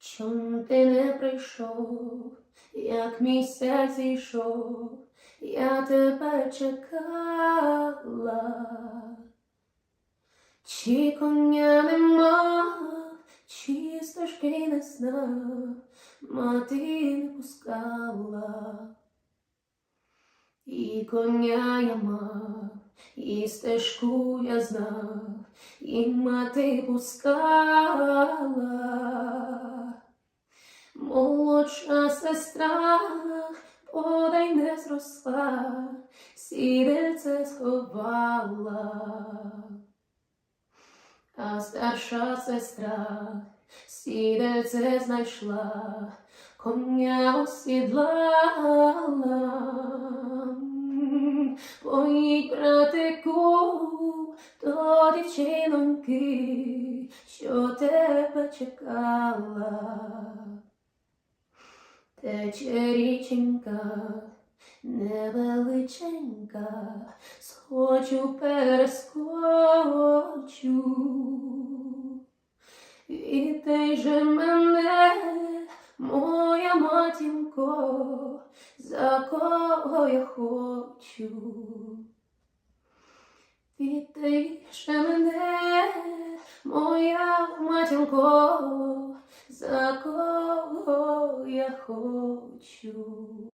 Чом ти не прийшов, як місяць зійшов, я тебе чекала, чи коня нема, чи стежки не знав, мати не пускала, і коня я мав, і стежку я знав, і мати пускала. Молодша сестра, подай не зросла, сідельце сховала, а старша сестра сідельце знайшла, коня осідлала. Поїдь, братику, до дівчиноньки, що тебе чекала. Тече річенька, невеличенька, схочу перескочу, і те же мене, моя матінко, за кого я хочу, і те же мене, моя матінко, за кого хочу.